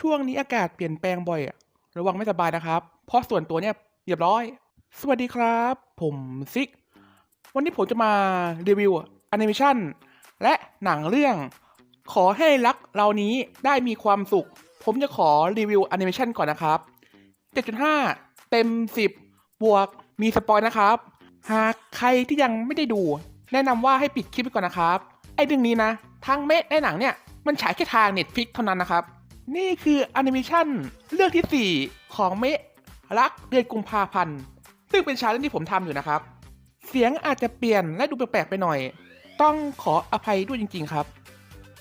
ช่วงนี้อากาศเปลี่ยนแปลงบ่อยอะระวังไม่สบายนะครับ เพราะส่วนตัวเนี่ยเรียบร้อย สวัสดีครับ ผมซิก วันนี้ผมจะมารีวิวแอนิเมชันและหนังเรื่อง ขอให้รักเรานี้ได้มีความสุข ผมจะขอรีวิวแอนิเมชันก่อนนะครับ 7.5 เต็ม 10 บวกมีสปอยนะครับ หากใครที่ยังไม่ได้ดู แนะนำว่าให้ปิดคลิปไปก่อนนะครับ ไอ้เรื่องนี้นะ ทั้งเมะในหนังเนี่ย มันฉายแค่ทาง Netflix เท่านั้นนะครับ นี่คือแอนิเมชันเรื่องที่ 4 ของเมะรักเดือนกุมภาพันธ์ ซึ่งเป็นชาเลนที่ผมทำอยู่นะครับ เสียงอาจจะเปลี่ยนและดูแปลกๆไปหน่อย ต้องขออภัยด้วยจริงๆครับ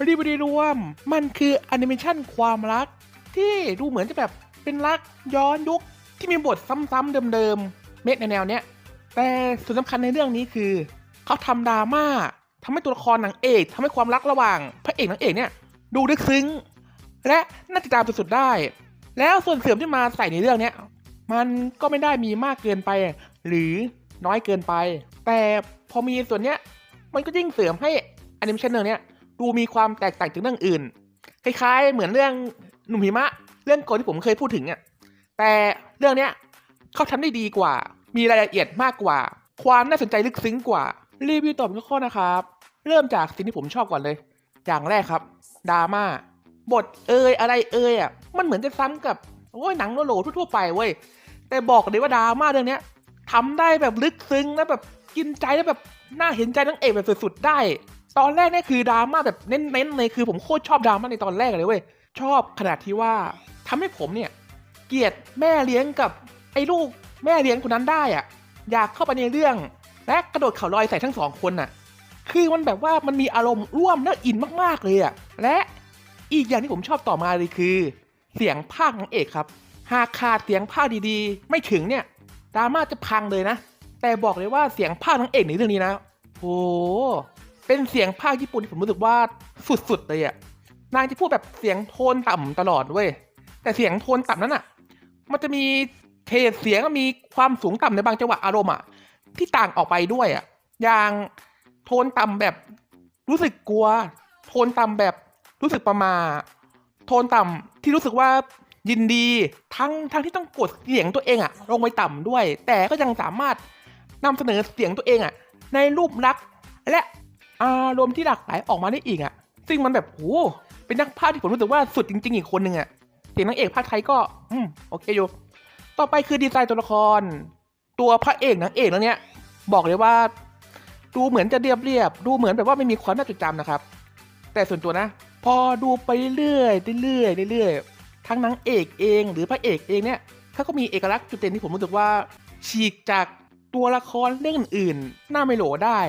รีวิวโดยรวม มันคือแอนิเมชันความรัก ที่ดูเหมือนจะแบบเป็นรักย้อนยุคที่มีบทซ้ำๆเดิมๆ เม็ดในแนวเนี้ย แต่ส่วนสำคัญในเรื่องนี้คือ เขาทำดราม่าทำให้ตัวละครนางเอกทำให้ความรักระหว่าง พระเอกนางเอกเนี่ย ดูลึกซึ้ง และน่าติดตามสุดๆได้ แล้วส่วนเสริมที่มาใส่ในเรื่องเนี้ยมันก็ไม่ได้มีมากเกินไป หรือน้อยเกินไป แต่พอมีส่วนเนี้ยมันก็ยิ่งเสริมให้อนิเมชันเรื่องเนี้ยดูมีความแตกต่างจากเรื่องอื่น คล้ายๆ เหมือนเรื่องหนุ่มหิมะ เรื่องก่อนที่ผมเคยพูดถึงอะแต่เรื่องเนี้ยเขาทำได้ดีกว่า มีรายละเอียดมากกว่า ความน่าสนใจลึกซึ้งกว่า รีวิวตอบทุกข้อนะครับ เริ่มจากสิ่งที่ผมชอบก่อนเลย อย่างแรกครับดราม่า บทเอยอะไรเอยอะมันเหมือนจะซ้ำกับโอ้ยหนังโลโลทั่วๆไปเว้ยแต่บอกเลยว่าดราม่าเรื่องเนี้ยทำได้แบบลึกซึ้งและแบบกินใจแล้วแบบน่าเห็นใจนังเอกแบบสุดๆได้ ตอนแรกเนี่ยคือดราม่าแบบเน้นๆเลยคือผมโคตรชอบดราม่าในตอนแรกเลยเว้ยชอบขนาดที่ว่าทำให้ผมเนี่ยเกลียดแม่เลี้ยงกับไอ้ลูกแม่เลี้ยงคนนั้นได้อะ อยากเข้าไปในเรื่องและกระโดดเข่าลอยใส่ทั้งสองคนน่ะ คือมันแบบว่ามันมีอารมณ์ร่วมและอินมากๆเลยอะ และ อีกอย่างที่ผมชอบต่อมาเลยคือ เสียงภาคนางเอกครับ หากขาดเสียงภาคดีๆ ไม่ถึงเนี่ยดราม่าจะพังเลยนะ แต่บอกเลยว่าเสียงภาคนางเอกในเรื่องนี้นะโอ้เป็นเสียงภาคญี่ปุ่นที่ผมรู้สึกว่าสุดๆเลยอะนางจะพูดแบบเสียงโทนต่ำตลอดเว้ยแต่เสียงโทนต่ำนั้นอะมันจะมีเทสเสียงมีความสูงต่ำในบางจังหวะอารมณ์อะที่ต่างออกไปด้วยอะอย่างโทนต่ำแบบรู้สึกกลัว โทนต่ำแบบ รู้สึกประมาทโทนต่ำที่รู้สึกว่ายินดีทั้งทั้งที่ต้องกดเสียงตัวเองอะลงไปต่ำด้วย แต่ก็ยังสามารถนำเสนอเสียงตัวเองอะในรูปลักษณ์และอารมณ์ที่หลากหลายออกมาได้อีกอะซึ่งมันแบบโหเป็นนักพากย์ที่ผมรู้สึกว่าสุดจริง ๆ อีกคนหนึ่งอะเสียงนางเอกภาคไทยก็อืมโอเคอยู่ต่อไปคือดีไซน์ตัวละคร ตัวพระเอกนางเอกแล้วเนี้ยบอกเลยว่า ดูเหมือนจะเรียบเรียบๆดูเหมือนแบบว่าไม่มีความน่าจดจำนะครับ แต่ส่วนตัวนะ พอดูไปเรื่อยเรื่อยเรื่อยทั้งนางเอกเองหรือพระเอกเองเนี่ยเขาก็มีเอกลักษณ์จุดเด่นที่ผมรู้สึกว่า ฉีกจากตัวละครเรื่องอื่นหน้าไม่โหลได้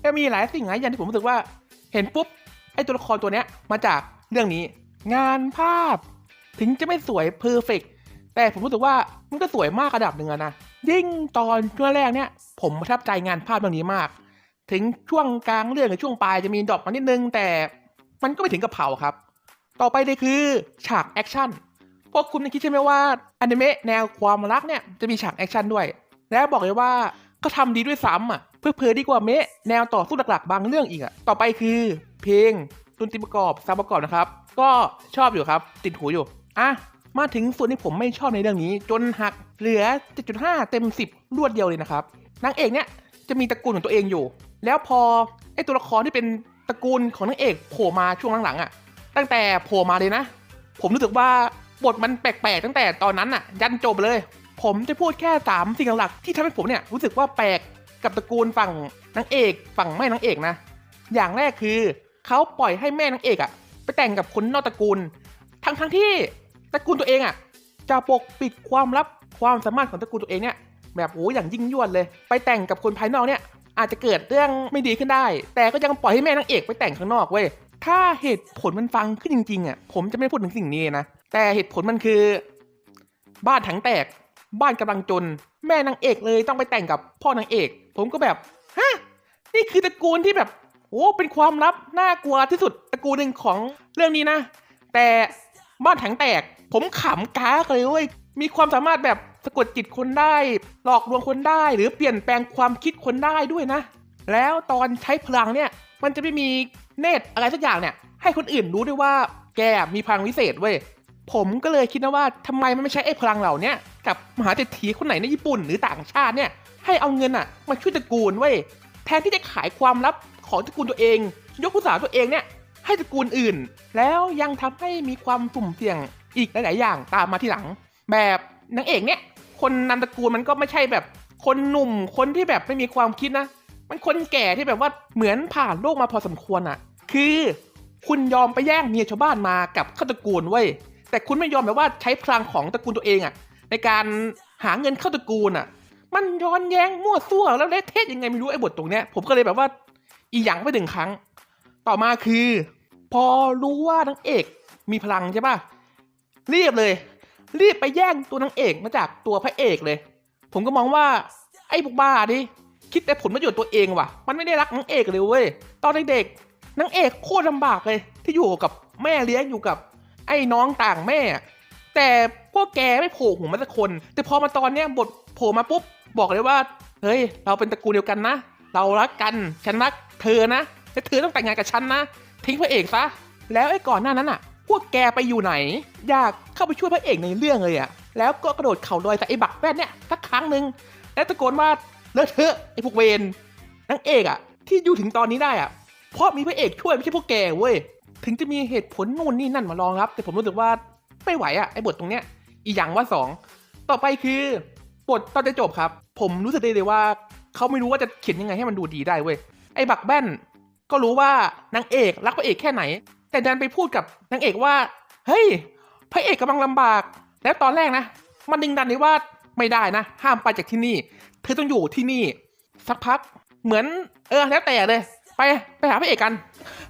แต่มีหลายสิ่งหลายอย่างที่ผมรู้สึกว่า เห็นปุ๊บไอตัวละครตัวเนี้ยมาจากเรื่องนี้ งานภาพ ถึงจะไม่สวยเพอร์เฟกแต่ผมรู้สึกว่ามันก็สวยมากระดับหนึ่งนะยิ่งตอนช่วงแรกเนี่ยผมประทับใจงานภาพเรื่องนี้มาก ถึงช่วงกลางเรื่องหรือช่วงปลายจะมีดรอปมานิดนึงแต่ มันก็ไม่ถึงกับเผาครับ ต่อไปเลยคือฉากแอคชั่นพวกคุณคิดใช่ไหมว่าอนิเมะแนวความรักเนี่ยจะมีฉากแอคชั่นด้วย และบอกเลยว่าก็ทำดีด้วยซ้ำอะ เพื่อเพอดีกว่าเมะแนวต่อสู้หลักๆ บางเรื่องอีกอะ ต่อไปคือ เพลงดนตรีประกอบซาวประกอบนะครับ ก็ชอบอยู่ครับ ติดหูอยู่ อะ มาถึงส่วนที่ผมไม่ชอบในเรื่องนี้ จนหักเหลือ 7.5 เต็ม 10 รวดเดียวเลยนะครับนางเอกเนี่ยจะมีตระกูลของตัวเองอยู่ แล้วพอไอตัวละครที่เป็น ตระกูลของนางเอกโผล่มาช่วงหลังๆอะ ตั้งแต่โผล่มาเลยนะ ผมรู้สึกว่าบทมันแปลกๆ ตั้งแต่ตอนนั้นอะ ยันจบเลย ผมจะพูดแค่สามสิ่งหลักๆที่ทำให้ผมเนี่ยรู้สึกว่าแปลกกับตระกูลฝั่งนางเอกฝั่งแม่นางเอกนะ อย่างแรกคือเขาปล่อยให้แม่นางเอกอะไปแต่งกับคนนอกตระกูล ทั้งทั้งๆที่ตระกูลตัวเองอะจะปกปิดความลับความสามารถของตระกูลตัวเองเนี่ยแบบโอ้อย่างยิ่งยวดเลย ไปแต่งกับคนภายนอกเนี่ย อาจจะเกิดเรื่องไม่ดีขึ้นได้ แต่ก็ยังปล่อยให้แม่นางเอกไปแต่งข้างนอกเว้ยถ้าเหตุผลมันฟังขึ้นจริงๆอะผมจะไม่พูดถึงสิ่งนี้นะแต่เหตุผลมันคือ บ้านถังแตก บ้านกำลังจน แม่นางเอกเลยต้องไปแต่งกับพ่อนางเอก ผมก็แบบฮะนี่คือตระกูลที่แบบโอ้เป็นความลับน่ากลัวที่สุดตระกูลหนึ่งของเรื่องนี้นะ แต่บ้านถังแตก ผมขำก้ากเลยเว้ยมีความสามารถแบบ สะกดจิตคนได้ หลอกลวงคนได้ หรือเปลี่ยนแปลงความคิดคนได้ด้วยนะ แล้วตอนใช้พลังเนี่ย มันจะไม่มีเนตอะไรสักอย่างเนี่ย ให้คนอื่นรู้ด้วยว่าแกมีพลังวิเศษเว้ย ผมก็เลยคิดนะว่าทำไมมันไม่ใช้ไอ้พลังเหล่านี้กับมหาเศรษฐีคนไหนในญี่ปุ่นหรือต่างชาติเนี่ย ให้เอาเงินอะมาช่วยตระกูลเว้ย แทนที่จะขายความลับของตระกูลตัวเอง ยกผู้สาวตัวเองเนี่ยให้ตระกูลอื่น แล้วยังทำให้มีความสุ่มเสี่ยงอีกหลาย ๆ อย่างตามมาทีหลัง แบบนางเอกเนี่ย คนนามตระกูลมันก็ไม่ใช่แบบคนหนุ่มคนที่แบบไม่มีความคิดนะ มันคนแก่ที่แบบว่าเหมือนผ่านโลกมาพอสมควรอะคือ คุณยอมไปแย่งเมียชาวบ้านมากับข้าตระกูลเว้ยแต่คุณไม่ยอมแบบว่าใช้พลังของตระกูลตัวเองอะในการหาเงินเข้าตระกูลอะมันย้อนแย้งมั่วซั่วแล้วเละเทะยังไงไม่รู้ไอ้บทตรงเนี้ยผมก็เลยแบบว่าอีหยังไปหนึ่งครั้ง ต่อมาคือ พอรู้ว่านางเอกมีพลังใช่ปะรีบเลย รีบไปแย่งตัวนางเอกมาจากตัวพระเอกเลย ผมก็มองว่าไอ้พวกบ้าดิคิดแต่ผลประโยชน์ตัวเองว่ะ มันไม่ได้รักนางเอกเลยเว้ยตอนเด็กๆนางเอกโคตรลำบากเลย ที่อยู่กับแม่เลี้ยงอยู่กับไอ้น้องต่างแม่ แต่พวกแกไม่โผล่หัวมาสักคน แต่พอมาตอนเนี้ยบทโผล่มาปุ๊บบอกเลยว่าเฮ้ยเราเป็นตระกูลเดียวกันนะเรารักกันฉันรักเธอนะแต่เธอต้องแต่งงานกับฉันนะ ทิ้งพระเอกซะแล้วไอ้ก่อนหน้านั้นอะ พวกแกไปอยู่ไหน อยาก เข้าไปช่วยพระเอกในเรื่องเลยอะ แล้วก็กระโดดเข่าลอยใส่ไอ้บักแว่นเนี่ยสักครั้งหนึ่งแล้วตะโกนว่าเลอะเทอะไอ้พวกเวนนางเอกอะ ที่อยู่ถึงตอนนี้ได้อะ เพราะมีพระเอกช่วยไม่ใช่พวกแกเว้ย ถึงจะมีเหตุผลนู่นนี่นั่นมารองรับ แต่ผมรู้สึกว่าไม่ไหวอะไอ้บทตรงเนี้ย อีหยังว่าสองต่อไปคือบทตอนจะจบครับ ผมรู้สึกได้เลยว่าเขาไม่รู้ว่าจะเขียนยังไงให้มันดูดีได้เว้ย ไอ้บักแบนก็รู้ว่านางเอกรักพระเอกแค่ไหน แต่ดันไปพูดกับนางเอกว่า เฮ้ย พระเอกกำลังลำบาก แล้วตอนแรกนะ มันดึงดันเลยว่าไม่ได้นะ ห้ามไปจากที่นี่ เธอต้องอยู่ที่นี่ สักพักเหมือนเออแล้วแต่เลย ไปไปหาพระเอกกัน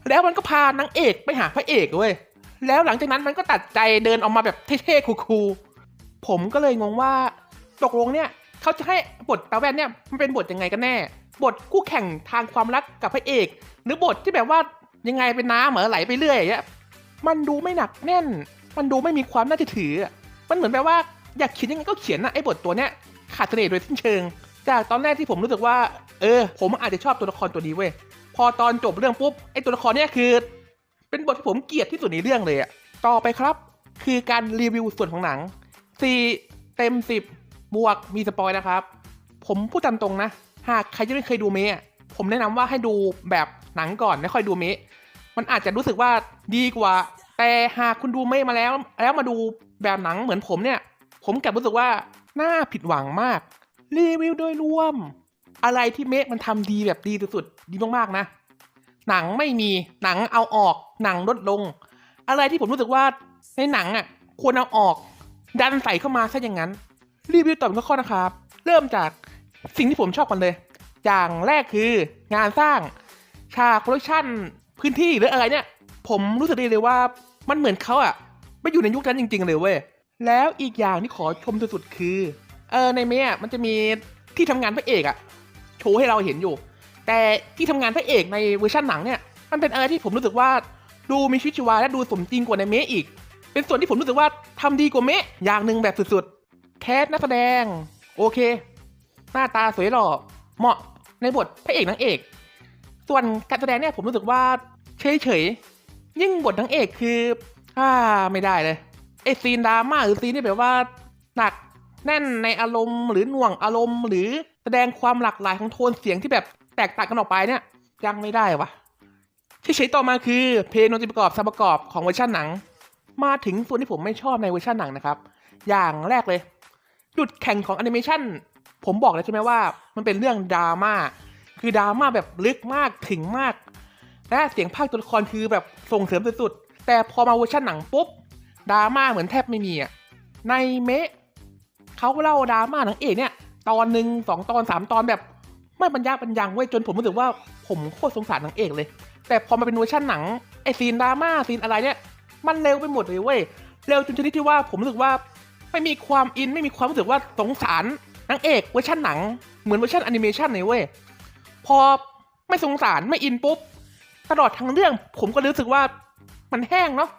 แล้วมันก็พานางเอกไปหาพระเอกเว้ยแล้วหลังจากนั้นมันก็ตัดใจเดินออกมาแบบเท่ๆคูลๆผมก็เลยงงว่าตกลงเนี่ยเขาจะให้บทตาแว่นเนี่ยมันเป็นบทยังไงกันแน่ บทคู่แข่งทางความรักกับพระเอก หรือบทที่แบบว่ายังไงเป็นน้ำเหมือไหลไปเรื่อยอย่างเงี้ยมันดูไม่หนักแน่น มันดูไม่มีความน่าจะถือ มันเหมือนแบบว่าอยากเขียนยังไงก็เขียนนะไอ้บทตัวเนี้ยขาดเสน่ห์โดยสิ้นเชิง จากตอนแรกที่ผมรู้สึกว่า เออ ผมอาจจะชอบตัวละครตัวนี้เว้ย พอตอนจบเรื่องปุ๊บไอ้ตัวละครเนี่ยคือ เป็นบทที่ผมเกลียดที่สุดในเรื่องเลยอะต่อไปครับ คือการรีวิวส่วนของหนัง 4 เต็ม 10 บวกมีสปอยนะครับ ผมพูดตามตรงนะ หากใครยังไม่เคยดูเมะผมแนะนำว่าให้ดูแบบหนังก่อนไม่ค่อยดูเมะมันอาจจะรู้สึกว่าดีกว่า แต่หากคุณดูเมะมาแล้ว แล้วมาดูแบบหนังเหมือนผมเนี่ย ผมกลับรู้สึกว่าน่าผิดหวังมาก รีวิวโดยรวม อะไรที่เมะมันทำดีแบบดีสุดๆดีมากๆนะ หนังไม่มีหนังเอาออกหนังลดลง อะไรที่ผมรู้สึกว่าในหนังอะควรเอาออก ดันใส่เข้ามาซะอย่างนั้น รีวิวต่อเป็นข้อๆนะครับ เริ่มจากสิ่งที่ผมชอบกันเลย อย่างแรกคืองานสร้างฉากโปรดักชั่นพื้นที่หรืออะไรเนี่ย ผมรู้สึกได้เลยว่ามันเหมือนเขาอะไม่อยู่ในยุคนั้นจริง ๆ เลยเว้ย แล้วอีกอย่างที่ขอชมสุดๆคือ เออในเมะมันจะมีที่ทำงานพระเอกอะโชว์ให้เราเห็นอยู่ แต่ที่ทำงานพระเอกในเวอร์ชันหนังเนี่ยมันเป็นอะไรที่ผมรู้สึกว่าดูมีชีวิตชีวาและดูสมจริงกว่าในเมะอีก เป็นส่วนที่ผมรู้สึกว่าทำดีกว่าเมะอย่างหนึ่งแบบสุดๆแคสนักแสดง โอเค หน้าตาสวยหล่อเหมาะในบทพระเอกนางเอก ส่วนการแสดงเนี่ยผมรู้สึกว่าเฉยๆ ยิ่งบทนางเอกคืออ่าไม่ได้เลยไอซีนดราม่าหรือซีนที่แบบว่าหนักแน่นในอารมณ์หรือหน่วงอารมณ์ หรือแสดงความหลากหลายของโทนเสียงที่แบบแตกต่างกันออกไปเนี่ย ยังไม่ได้วะที่เฉยๆต่อมาคือเพลงดนตรีประกอบสมประกอบของเวอร์ชันหนัง มาถึงส่วนที่ผมไม่ชอบในเวอร์ชันหนังนะครับ อย่างแรกเลยจุดแข่งของแอนิเมชันผมบอกแล้วใช่ไหมว่า มันเป็นเรื่องดราม่าคือดราม่าแบบลึกมากถึงมาก และเสียงภาคตัวละครคือแบบส่งเสริมสุดๆ แต่พอมาเวอร์ชันหนังปุ๊บดราม่าเหมือนแทบไม่มีอะ ในเมะเขาเล่าดราม่าหนังเอกเนี่ย ตอนหนึ่งสองตอนสามตอนแบบไม่บรรยาบรรยังเว้ยจนผมรู้สึกว่าผมโคตรสงสารนางเอกเลย แต่พอมาเป็นเวอร์ชันหนังไอซีนดราม่าซีนอะไรเนี่ยมันเร็วไปหมดเลยเว้ยเร็วจนชนิดที่ว่าผมรู้สึกว่าไม่มีความอินไม่มีความรู้สึกว่าสงสารนางเอกเวอร์ชันหนังเหมือนเวอร์ชันแอนิเมชันเลยเว้ยพอไม่สงสารไม่อินปุ๊บ ตลอดทั้งเรื่อง ผมก็รู้สึกว่ามันแห้งเนาะ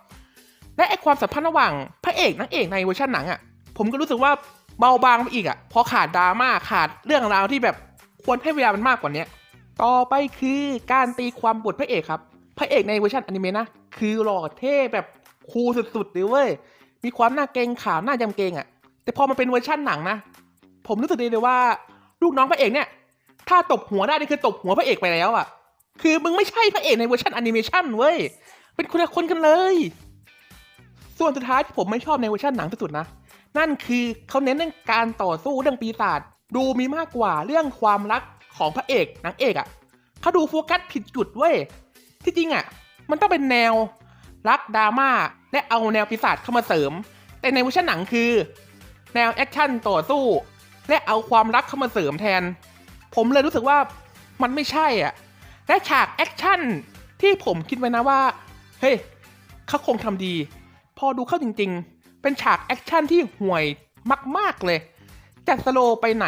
และไอความสัมพันธ์ระหว่างพระเอกนางเอกในเวอร์ชันหนังอะ่ะ ผมก็รู้สึกว่าเบาบางไปอีกอะ่ะ พอขาดดราม่าขาดเรื่องราวที่แบบควรให้เวลามันมากกว่านี้ต่อไปคือการตีความบทพระเอกครับ พระเอกในเวอร์ชันอนิเมะนะ คือหล่อเท่แบบคูลสุดๆเลยเว้ย มีความหน้าเกรงขามหน้ายำเกรงอะแต่พอมันเป็นเวอร์ชันหนังนะ ผมรู้สึกดีเลยว่า ลูกน้องพระเอกเนี่ย ถ้าตบหัวได้นี่คือตบหัวพระเอกไปแล้วอะ คือมึงไม่ใช่พระเอกในเวอร์ชันแอนิเมชันเว้ย เป็นคนละคนกันเลย ส่วนสุดท้ายที่ผมไม่ชอบในเวอร์ชันหนังที่สุดนะ นั่นคือเขาเน้นเรื่องการต่อสู้เรื่องปีศาจ ดูมีมากกว่าเรื่องความรักของพระเอกนางเอกอะ่ะเขาดูโฟกัสผิดจุดเว้ย ที่จริงอะ่ะ มันต้องเป็นแนวรักดราม่าและเอาแนวปีศาจเข้ามาเสริม แต่ในเวอร์ชันหนังคือ แนวแอคชั่นต่อสู้ และเอาความรักเข้ามาเสริมแทน ผมเลยรู้สึกว่ามันไม่ใช่อะ และฉากแอคชั่นที่ผมคิดไว้นะว่า เฮ้ยเขาคงทำดี พอดูเข้าจริงๆ เป็นฉากแอคชั่นที่ห่วยมาก ๆ เลยจากสโลไปไหน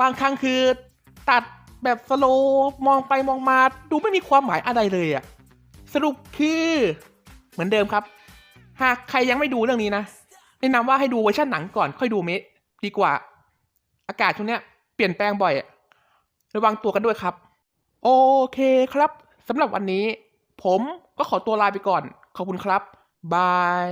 บางครั้งคือ ตัดแบบสโลมองไปมองมา ดูไม่มีความหมายอะไรเลยอะสรุปคือเหมือนเดิมครับ หากใครยังไม่ดูเรื่องนี้นะแนะนำว่าให้ดูเวอร์ชันหนังก่อนค่อยดูเมะดีกว่า อากาศช่วงเนี้ยเปลี่ยนแปลงบ่อยระวังตัวกันด้วยครับ โอเคครับสำหรับวันนี้ ผมก็ขอตัวลาไปก่อน ขอบคุณครับ บาย